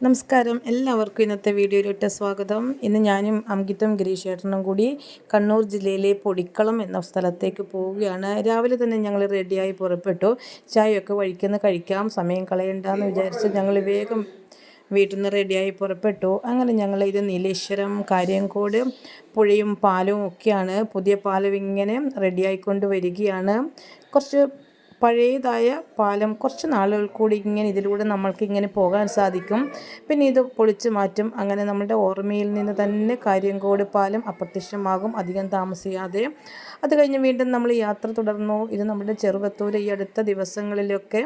നമസ്കാരം. എല്ലാവർക്കും ഇന്നത്തെ വീഡിയോയിലോട്ട് സ്വാഗതം. ഇന്ന് ഞാനും അങ്കിത്തും ഗിരീഷേട്ടനും കൂടി കണ്ണൂർ ജില്ലയിലെ പൊടിക്കളം എന്ന സ്ഥലത്തേക്ക് പോവുകയാണ്. രാവിലെ തന്നെ ഞങ്ങൾ റെഡിയായി പുറപ്പെട്ടു. ചായയൊക്കെ വഴിക്കുന്ന കഴിക്കാം സമയം കളയണ്ടെന്ന് വിചാരിച്ച് ഞങ്ങൾ വേഗം വീട്ടിൽ നിന്ന് റെഡിയായി പുറപ്പെട്ടു. അങ്ങനെ ഞങ്ങൾ ഇത് നീലേശ്വരം കാര്യംകോട് പുഴയും പാലവും ഒക്കെയാണ് പുതിയ പാലം ഇങ്ങനെ റെഡിയായിക്കൊണ്ട് വരികയാണ്. കുറച്ച് പഴയതായ പാലം കുറച്ച് നാളുകൾ കൂടി ഇങ്ങനെ ഇതിലൂടെ നമ്മൾക്ക് ഇങ്ങനെ പോകാൻ സാധിക്കും. പിന്നെ ഇത് പൊളിച്ച് മാറ്റും. അങ്ങനെ നമ്മുടെ ഓർമ്മയിൽ നിന്ന് തന്നെ കാര്യംകോട് പാലം അപ്രത്യക്ഷമാകും അധികം താമസിയാതെ. അത് കഴിഞ്ഞ് വീണ്ടും നമ്മൾ യാത്ര തുടർന്നു ഇത് നമ്മുടെ ചെറുവത്തൂർ ഈ അടുത്ത ദിവസങ്ങളിലൊക്കെ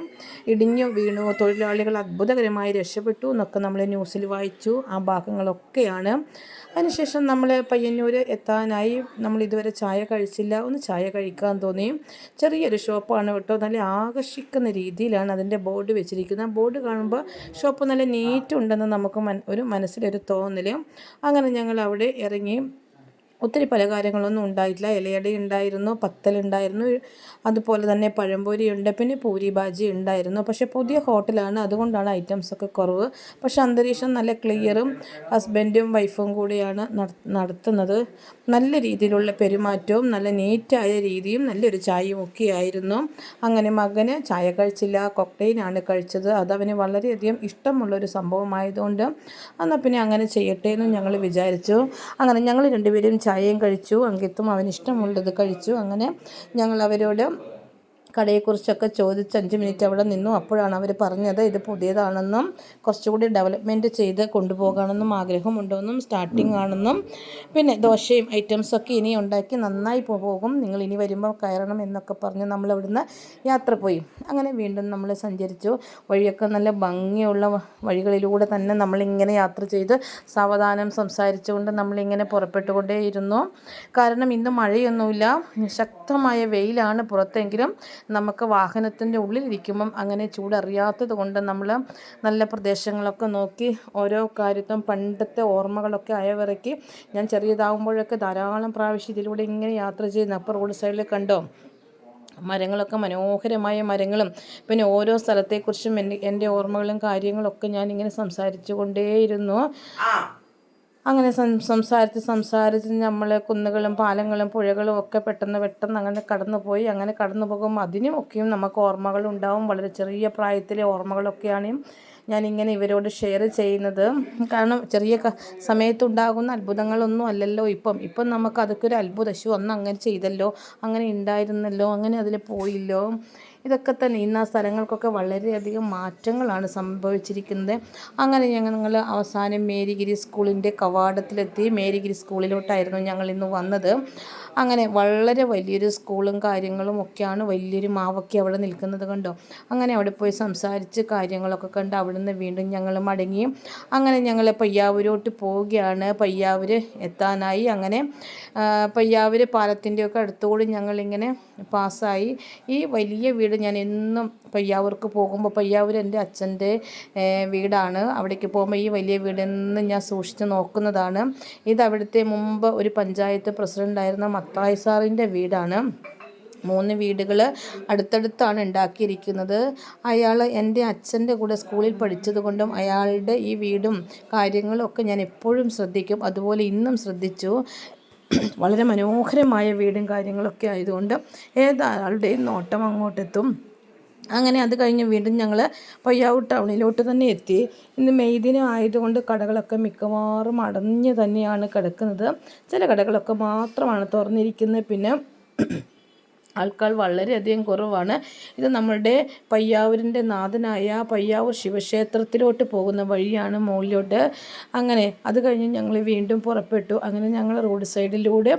ഇടിഞ്ഞു വീണു തൊഴിലാളികൾ അത്ഭുതകരമായി രക്ഷപ്പെട്ടു എന്നൊക്കെ നമ്മൾ ന്യൂസിൽ വായിച്ചു. ആ ഭാഗങ്ങളൊക്കെയാണ്. അതിനുശേഷം നമ്മൾ പയ്യന്നൂർ എത്താനായി. നമ്മൾ ഇതുവരെ ചായ കഴിച്ചില്ല. ഒന്ന് ചായ കഴിക്കാൻ തോന്നി. ചെറിയൊരു ഷോപ്പാണ് കേട്ടോ നല്ല ആകർഷിക്കുന്ന രീതിയിലാണ് അതിന്റെ ബോർഡ് വെച്ചിരിക്കുന്നത്. ബോർഡ് കാണുമ്പോൾ ഷോപ്പ് നല്ല നീറ്റ് ഉണ്ടെന്ന് നമുക്ക് ഒരു മനസ്സിലൊരു തോന്നൽ അങ്ങനെ ഞങ്ങൾ അവിടെ ഇറങ്ങി ഒത്തിരി പലഹാരങ്ങളൊന്നും ഉണ്ടായിട്ടില്ല. ഇലയട ഉണ്ടായിരുന്നു പത്തലുണ്ടായിരുന്നു അതുപോലെ തന്നെ പഴംപൊരി ഉണ്ട് പിന്നെ പൂരി ബാജി ഉണ്ടായിരുന്നു. പക്ഷേ പുതിയ ഹോട്ടലാണ് അതുകൊണ്ടാണ് ഐറ്റംസൊക്കെ കുറവ്. പക്ഷേ അന്തരീക്ഷം നല്ല ക്ലിയറും ഹസ്ബൻഡും വൈഫും കൂടിയാണ് നടത്തുന്നത്. നല്ല രീതിയിലുള്ള പെരുമാറ്റവും നല്ല നീറ്റായ രീതിയും നല്ലൊരു ചായയും ഒക്കെ ആയിരുന്നു. അങ്ങനെ മകന് ചായ കഴിച്ചില്ല കൊക്ടെയിനാണ് കഴിച്ചത്. അതവന് വളരെയധികം ഇഷ്ടമുള്ളൊരു സംഭവമായതുകൊണ്ട് എന്നാൽ പിന്നെ അങ്ങനെ ചെയ്യട്ടെ എന്ന് ഞങ്ങൾ വിചാരിച്ചു. അങ്ങനെ ഞങ്ങൾ രണ്ടുപേരും ചായയും കഴിച്ചു അങ്കിത്തും അവനിഷ്ടമുള്ളത് കഴിച്ചു. അങ്ങനെ ഞങ്ങൾ അവരോട് കടയെക്കുറിച്ചൊക്കെ ചോദിച്ച് അഞ്ച് മിനിറ്റ് അവിടെ നിന്നു. അപ്പോഴാണ് അവർ പറഞ്ഞത് ഇത് പുതിയതാണെന്നും കുറച്ചുകൂടി ഡെവലപ്മെന്റ് ചെയ്ത് കൊണ്ടുപോകണമെന്നും ആഗ്രഹമുണ്ടെന്നും സ്റ്റാർട്ടിംഗ് ആണെന്നും. പിന്നെ ദോശയും ഐറ്റംസൊക്കെ ഇനി ഉണ്ടാക്കി നന്നായി പോകും. നിങ്ങൾ ഇനി വരുമ്പോൾ കയറണം എന്നൊക്കെ പറഞ്ഞ് നമ്മൾ അവിടുന്ന് യാത്ര പോയി. അങ്ങനെ വീണ്ടും നമ്മൾ സഞ്ചരിച്ചു. വഴിയൊക്കെ നല്ല ഭംഗിയുള്ള വഴികളിലൂടെ തന്നെ നമ്മളിങ്ങനെ യാത്ര ചെയ്ത് സാവധാനം സംസാരിച്ചുകൊണ്ട് നമ്മളിങ്ങനെ പുറപ്പെട്ടുകൊണ്ടേയിരുന്നു. കാരണം ഇന്ന് മഴയൊന്നുമില്ല. ശക്തമായ വെയിലാണ് പുറത്തെങ്കിലും നമുക്ക് വാഹനത്തിന്റെ ഉള്ളിലിരിക്കുമ്പം അങ്ങനെ ചൂടറിയാത്തത് കൊണ്ട് നമ്മൾ നല്ല പ്രദേശങ്ങളൊക്കെ നോക്കി ഓരോ കാര്യത്തും പണ്ടത്തെ ഓർമ്മകളൊക്കെ അയവിറക്കി ഞാൻ ചെറിയതാകുമ്പോഴൊക്കെ ധാരാളം പ്രാവശ്യം ഇതിലൂടെ ഇങ്ങനെ യാത്ര ചെയ്യുന്നു അപ്പോൾ റോഡ് സൈഡിൽ കണ്ടോ? മരങ്ങളൊക്കെ മനോഹരമായ മരങ്ങളും. പിന്നെ ഓരോ സ്ഥലത്തെക്കുറിച്ചും എന്റെ എന്റെ ഓർമ്മകളും കാര്യങ്ങളൊക്കെ ഞാൻ ഇങ്ങനെ സംസാരിച്ചു കൊണ്ടേയിരുന്നു. അങ്ങനെ സംസാരിച്ച് സംസാരിച്ച് നമ്മൾ കുന്നുകളും പാലങ്ങളും പുഴകളും ഒക്കെ പെട്ടെന്ന് പെട്ടെന്ന് അങ്ങനെ കടന്നു പോയി അങ്ങനെ കടന്നു പോകും അതിനും ഒക്കെയും നമുക്ക് ഓർമ്മകൾ ഉണ്ടാവും. വളരെ ചെറിയ പ്രായത്തിലെ ഓർമ്മകളൊക്കെയാണ് ഞാനിങ്ങനെ ഇവരോട് ഷെയർ ചെയ്യുന്നത്. കാരണം ചെറിയ സമയത്തുണ്ടാകുന്ന അത്ഭുതങ്ങളൊന്നും അല്ലല്ലോ ഇപ്പം. ഇപ്പം നമുക്ക് അതൊക്കെ ഒരു അത്ഭുത ശു ഒന്ന് അങ്ങനെ ചെയ്തല്ലോ അങ്ങനെ ഉണ്ടായിരുന്നല്ലോ അങ്ങനെ അതിൽ പോയില്ലോ. ഇതൊക്കെ തന്നെ ഇന്ന ആ സ്ഥലങ്ങൾക്കൊക്കെ വളരെയധികം മാറ്റങ്ങളാണ് സംഭവിച്ചിരിക്കുന്നത്. അങ്ങനെ ഞങ്ങൾ അവസാനം മേരിഗിരി സ്കൂളിന്റെ കവാടത്തിലെത്തി മേരിഗിരി സ്കൂളിലോട്ടായിരുന്നു ഞങ്ങൾ ഇന്ന് വന്നത്. അങ്ങനെ വളരെ വലിയൊരു സ്കൂളും കാര്യങ്ങളും ഒക്കെയാണ് വലിയൊരു മാവൊക്കെ അവിടെ നിൽക്കുന്നത് കണ്ടോ? അങ്ങനെ അവിടെ പോയി സംസാരിച്ച് കാര്യങ്ങളൊക്കെ കണ്ട് അവിടുന്ന് വീണ്ടും ഞങ്ങൾ മടങ്ങി. അങ്ങനെ ഞങ്ങൾ പയ്യാവൂരോട്ട് പോവുകയാണ്. പയ്യാവൂർ എത്താനായി. അങ്ങനെ പയ്യാവൂർ പാലത്തിന്റെയൊക്കെ അടുത്തുകൂടി ഞങ്ങളിങ്ങനെ പാസ്സായി. ഈ വലിയ വീട് ഞാൻ എന്നും പയ്യാവൂർക്ക് പോകുമ്പോൾ പയ്യാവൂർ എന്റെ അച്ഛന്റെ വീടാണ്. അവിടേക്ക് പോകുമ്പോൾ ഈ വലിയ വീട് എന്നും ഞാൻ സൂക്ഷിച്ച് നോക്കുന്നതാണ്. ഇത് അവിടുത്തെ മുമ്പ് ഒരു പഞ്ചായത്ത് പ്രസിഡന്റായിരുന്ന മത്തായി സാറിന്റെ വീടാണ്. മൂന്ന് വീടുകൾ അടുത്തടുത്താണ് ഉണ്ടാക്കിയിരിക്കുന്നത്. അയാൾ എന്റെ അച്ഛന്റെ കൂടെ സ്കൂളിൽ പഠിച്ചതുകൊണ്ടും അയാളുടെ ഈ വീടും കാര്യങ്ങളും ഒക്കെ ഞാൻ എപ്പോഴും ശ്രദ്ധിക്കും. അതുപോലെ ഇന്നും ശ്രദ്ധിച്ചു. വളരെ മനോഹരമായ വീടും കാര്യങ്ങളൊക്കെ ആയതുകൊണ്ട് ഏതാളുടെയും നോട്ടം അങ്ങോട്ടെത്തും. അങ്ങനെ അത് കഴിഞ്ഞ് വീണ്ടും ഞങ്ങൾ പയ്യാവൂർ ടൗണിലോട്ട് തന്നെ എത്തി. ഇന്ന് മെയ് ദിനം ആയതുകൊണ്ട് കടകളൊക്കെ മിക്കവാറും അടഞ്ഞ് തന്നെയാണ് കിടക്കുന്നത്. ചില കടകളൊക്കെ മാത്രമാണ് തുറന്നിരിക്കുന്നത്. പിന്നെ ആൾക്കാർ വളരെയധികം കുറവാണ്. ഇത് നമ്മളുടെ പയ്യാവൂരിന്റെ നാഥനായ പയ്യാവൂർ ശിവക്ഷേത്രത്തിലോട്ട് പോകുന്ന വഴിയാണ് മുകളിലോട്ട്. അങ്ങനെ അത് കഴിഞ്ഞ് ഞങ്ങൾ വീണ്ടും പുറപ്പെട്ടു. അങ്ങനെ ഞങ്ങൾ റോഡ് സൈഡിലൂടെ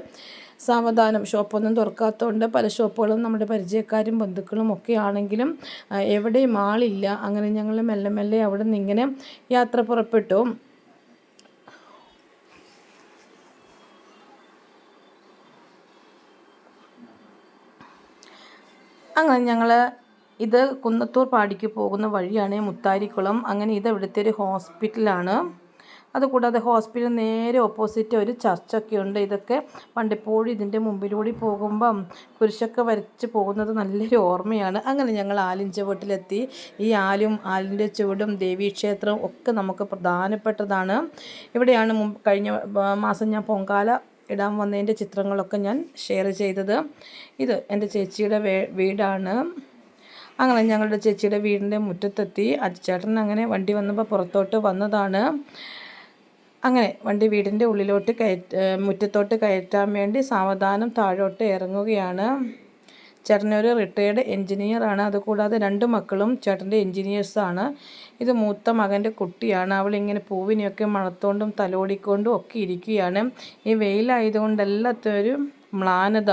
സാവധാനം ഷോപ്പൊന്നും തുറക്കാത്തതുകൊണ്ട് പല ഷോപ്പുകളും നമ്മുടെ പരിചയക്കാരും ബന്ധുക്കളും ഒക്കെ ആണെങ്കിലും എവിടെയും ആളില്ല. അങ്ങനെ ഞങ്ങൾ മെല്ലെ മെല്ലെ അവിടെ നിന്ന് ഇങ്ങനെ യാത്ര പുറപ്പെട്ടു. അങ്ങനെ ഞങ്ങൾ ഇത് കുന്നത്തൂർ പാടിക്ക് പോകുന്ന വഴിയാണ് മുത്താരിക്കുളം. അങ്ങനെ ഇത് ഇവിടുത്തെ ഒരു ഹോസ്പിറ്റലാണ്. അതുകൂടാതെ ഹോസ്പിറ്റൽ നേരെ ഓപ്പോസിറ്റ് ഒരു ചർച്ചൊക്കെ ഉണ്ട്. ഇതൊക്കെ പണ്ടിപ്പോഴും ഇതിന്റെ മുമ്പിലൂടെ പോകുമ്പം കുരിശൊക്കെ വരച്ച് പോകുന്നത് നല്ലൊരു ഓർമ്മയാണ്. അങ്ങനെ ഞങ്ങൾ ആലിൻ ചുവട്ടിലെത്തി ഈ ആലും ആലിന്റെ ചുവടും ദേവീക്ഷേത്രവും ഒക്കെ നമുക്ക് പ്രധാനപ്പെട്ടതാണ്. ഇവിടെയാണ് കഴിഞ്ഞ മാസം ഞാൻ പൊങ്കാല ഇടാൻ വന്നതിന്റെ ചിത്രങ്ങളൊക്കെ ഞാൻ ഷെയർ ചെയ്തത്. ഇത് എന്റെ ചേച്ചിയുടെ വീടാണ്. അങ്ങനെ ഞങ്ങളുടെ ചേച്ചിയുടെ വീടിന്റെ മുറ്റത്തെത്തി. അജിച്ചേട്ടൻ അങ്ങനെ വണ്ടി വന്നപ്പോൾ പുറത്തോട്ട് വന്നതാണ്. അങ്ങനെ വണ്ടി വീടിന്റെ ഉള്ളിലോട്ട് കയറ്റ മുറ്റത്തോട്ട് കയറ്റാൻ വേണ്ടി സാവധാനം താഴോട്ട് ഇറങ്ങുകയാണ്. ചേട്ടനൊരു റിട്ടയേർഡ് എൻജിനീയറാണ് അതുകൂടാതെ രണ്ട് മക്കളും ചേട്ടന്റെ എൻജിനീയേഴ്സാണ് ഇത് മൂത്ത മകന്റെ കുട്ടിയാണ്. അവളിങ്ങനെ പൂവിനെയൊക്കെ മണത്തോണ്ടും തലോടിക്കൊണ്ടും ഒക്കെ ഇരിക്കുകയാണ്. ഈ വെയിലായതുകൊണ്ടെല്ലാത്തൊരു മ്ലാനത.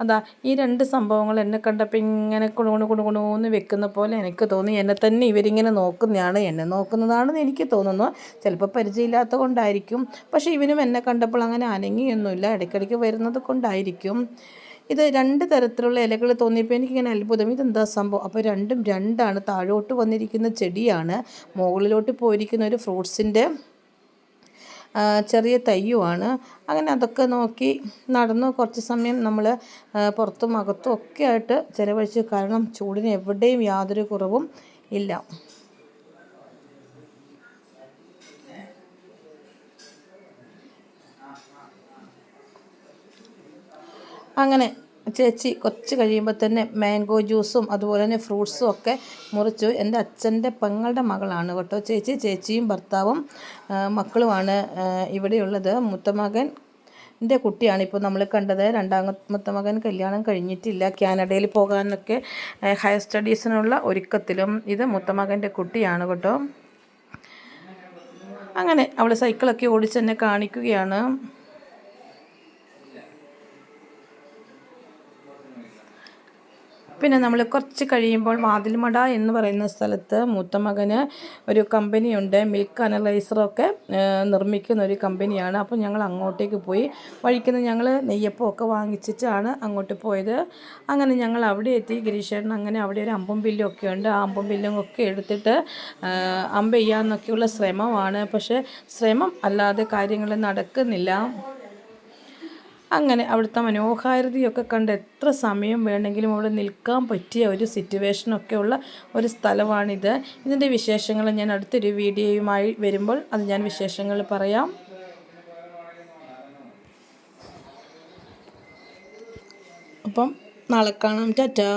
അതാ ഈ രണ്ട് സംഭവങ്ങൾ എന്നെ കണ്ടപ്പോൾ ഇങ്ങനെ കുണുകുണു കുണുകുണൂന്ന് വെക്കുന്ന പോലെ എനിക്ക് തോന്നി. എന്നെ തന്നെ ഇവരിങ്ങനെ നോക്കുന്നതാണ് എന്നെ നോക്കുന്നതാണെന്ന് എനിക്ക് തോന്നുന്നു. ചിലപ്പോൾ പരിചയമില്ലാത്ത കൊണ്ടായിരിക്കും. പക്ഷേ ഇവനും എന്നെ കണ്ടപ്പോൾ അങ്ങനെ അനങ്ങിയൊന്നുമില്ല. ഇടയ്ക്കിടയ്ക്ക് വരുന്നത് കൊണ്ടായിരിക്കും. ഇത് രണ്ട് തരത്തിലുള്ള ഇലകൾ തോന്നിയപ്പോൾ എനിക്കിങ്ങനെ അത്ഭുതം. ഇതെന്താ സംഭവം? അപ്പോൾ രണ്ടും രണ്ടാണ് താഴോട്ട് വന്നിരിക്കുന്ന ചെടിയാണ്. മുകളിലോട്ട് പോയിരിക്കുന്ന ഒരു ഫ്രൂട്ട്സിന്റെ ചെറിയ തയ്യുമാണ് അങ്ങനെ അതൊക്കെ നോക്കി നടന്നു. കുറച്ച് സമയം നമ്മൾ പുറത്തും അകത്തും ഒക്കെ ആയിട്ട് ചിലവഴിച്ചു. കാരണം ചൂടിന് എവിടെയും യാതൊരു കുറവും ഇല്ല. അങ്ങനെ ചേച്ചി കുറച്ച് കഴിയുമ്പോൾ തന്നെ മാംഗോ ജ്യൂസും അതുപോലെ തന്നെ ഫ്രൂട്ട്സും ഒക്കെ മുറിച്ചു. എന്റെ അച്ഛന്റെ പെങ്ങളുടെ മകളാണ് കേട്ടോ. ചേച്ചി ചേച്ചിയും ഭർത്താവും മക്കളുമാണ് ഇവിടെയുള്ളത്. മുത്തമകൻ എന്റെ കുട്ടിയാണ് ഇപ്പോൾ നമ്മൾ കണ്ടത്. രണ്ടാമത്തെ മകൻ കല്യാണം കഴിഞ്ഞിട്ടില്ല. കാനഡയിൽ പോകാനൊക്കെ ഹയർ സ്റ്റഡീസിനുള്ള ഒരുക്കത്തിലും ഇത് മുത്തമകന്റെ കുട്ടിയാണ് കേട്ടോ. അങ്ങനെ അവൾ സൈക്കിളൊക്കെ ഓടിച്ച് എന്നെ കാണിക്കുകയാണ്. പിന്നെ നമ്മൾ കുറച്ച് കഴിയുമ്പോൾ വാതിൽമട എന്ന് പറയുന്ന സ്ഥലത്ത് മൂത്ത മകന് ഒരു കമ്പനിയുണ്ട്. മിൽക്ക് അനലൈസറൊക്കെ നിർമ്മിക്കുന്ന ഒരു കമ്പനിയാണ്. അപ്പോൾ ഞങ്ങൾ അങ്ങോട്ടേക്ക് പോയി. വഴിക്കുന്ന ഞങ്ങൾ നെയ്യപ്പമൊക്കെ വാങ്ങിച്ചിട്ടാണ് അങ്ങോട്ട് പോയത്. അങ്ങനെ ഞങ്ങൾ അവിടെ എത്തി. ഗിരീഷേട്ടൻ അങ്ങനെ അവിടെ ഒരു അമ്പും ബില്ലും ഒക്കെ ഉണ്ട്. ആ അമ്പും ബില്ലും ഒക്കെ എടുത്തിട്ട് അമ്പ ചെയ്യാമെന്നൊക്കെയുള്ള ശ്രമമാണ്. പക്ഷേ ശ്രമം അല്ലാതെ കാര്യങ്ങൾ നടക്കുന്നില്ല. അങ്ങനെ അവിടുത്തെ മനോഹാരിതയൊക്കെ കണ്ട് എത്ര സമയം വേണമെങ്കിലും അവിടെ നിൽക്കാൻ പറ്റിയ ഒരു സിറ്റുവേഷനൊക്കെ ഉള്ള ഒരു സ്ഥലമാണിത്. ഇതിന്റെ വിശേഷങ്ങൾ ഞാൻ അടുത്തൊരു വീഡിയോയുമായി വരുമ്പോൾ അത് ഞാൻ വിശേഷങ്ങൾ പറയാം. അപ്പം നാളെ കാണാം. ടാറ്റാ.